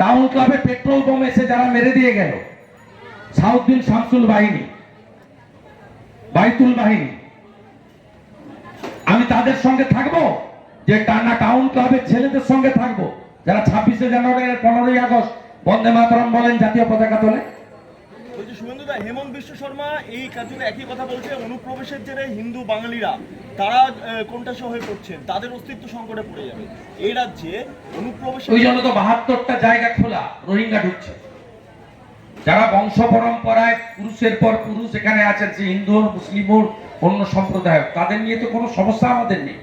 Town ক্লাবে petrol bomb এসে যারা মেরে দিয়ে গেল। সাউদ্দিন শামসুল বাহিনী, বাইতুল বাহিনী। আমি তাদের সঙ্গে থাকব, যে টানা টাউন ক্লাবের ছেলেদের সঙ্গে থাকব। যারা ছাব্বিশে জানুয়ারি পনেরোই আগস্ট বন্দে মাতরম বলেন জাতীয় পতাকা তোলে। হেমন্ত বিশ্ব শর্মা এই কাজে একই কথা বলছে, অনুপ্রবেশের জেরে হিন্দু বাঙালিরা। তারা আহ, কোনটাসে হয়ে পড়ছেন তাদের অস্তিত্ব সংকটে পড়ে যাবে। এই রাজ্যে অনুপ্রবেশের ওই জন্য তো বাহাত্তরটা জায়গা খোলা রোহিঙ্গা ঢুকছে। যারা বংশ পরম্পরায় পুরুষের পর পুরুষ এখানে আছেন সে হিন্দু মুসলিম অন্য সম্প্রদায় তাদের নিয়ে তো কোনো সমস্যা আমাদের নেই।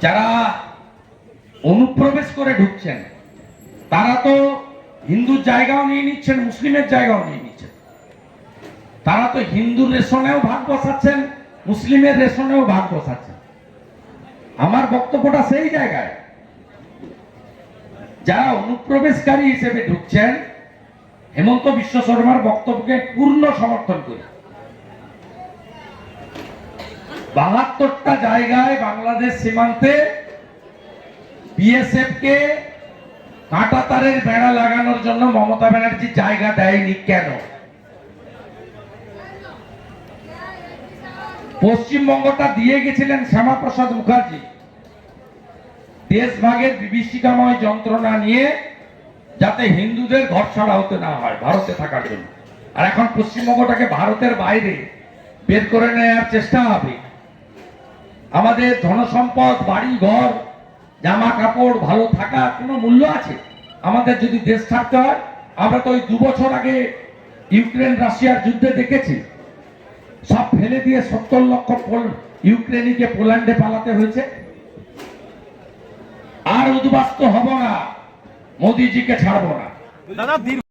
যারা অনুপ্রবেশ করে ঢুকছেন তারা তো হিন্দুর জায়গাও নিয়ে নিচ্ছেন মুসলিমের জায়গাও নিয়ে নিচ্ছেন। তারা তো হিন্দু রেশনেও ভাগ বসাচ্ছেন মুসলিমের রেশনেও ভাগ বসাচ্ছে। আমার বক্তব্যটা সেই জায়গায়। যারা অনুপ্রবেশকারী হিসেবে ঢুকছেন, হেমন্ত বিশ্ব শর্মার বক্তব্যকে পূর্ণ সমর্থন করি। বাহাত্তরটা জায়গায় বাংলাদেশ সীমান্তে বিএসএফ কে কাঁটা তারের বেড়া লাগানোর জন্য মমতা ব্যানার্জি জায়গা দেয়নি কেন? পশ্চিমবঙ্গটা দিয়ে গেছিলেন শ্যামাপ্রসাদ মুখার্জি। দেশভাগের বিভীষিকাময় যন্ত্রণা নিয়ে যাতে হিন্দুদের ঘর ছাড়া হতে না হয় ভারতে থাকার জন্য। আর এখন পশ্চিমবঙ্গটাকে ভারতের বাইরে বের করে নেওয়ার চেষ্টা হবে। আমাদের ধনসম্পদ, বাড়ি, ঘর, জামা কাপড়, ভালো থাকা কোনো মূল্য আছে? আমাদের যদি দেশ ছাড়তে হয়, আমরা তো ওই দু বছর আগে ইউক্রেন, রাশিয়ার যুদ্ধে দেখেছি। ফেলে দিয়ে সত্তর লক্ষ ইউক্রেনিকে পোল্যান্ডে পালাতে হয়েছে। আর উদ্বাস্ত হব না, মোদিজিকে ছাড়ব না।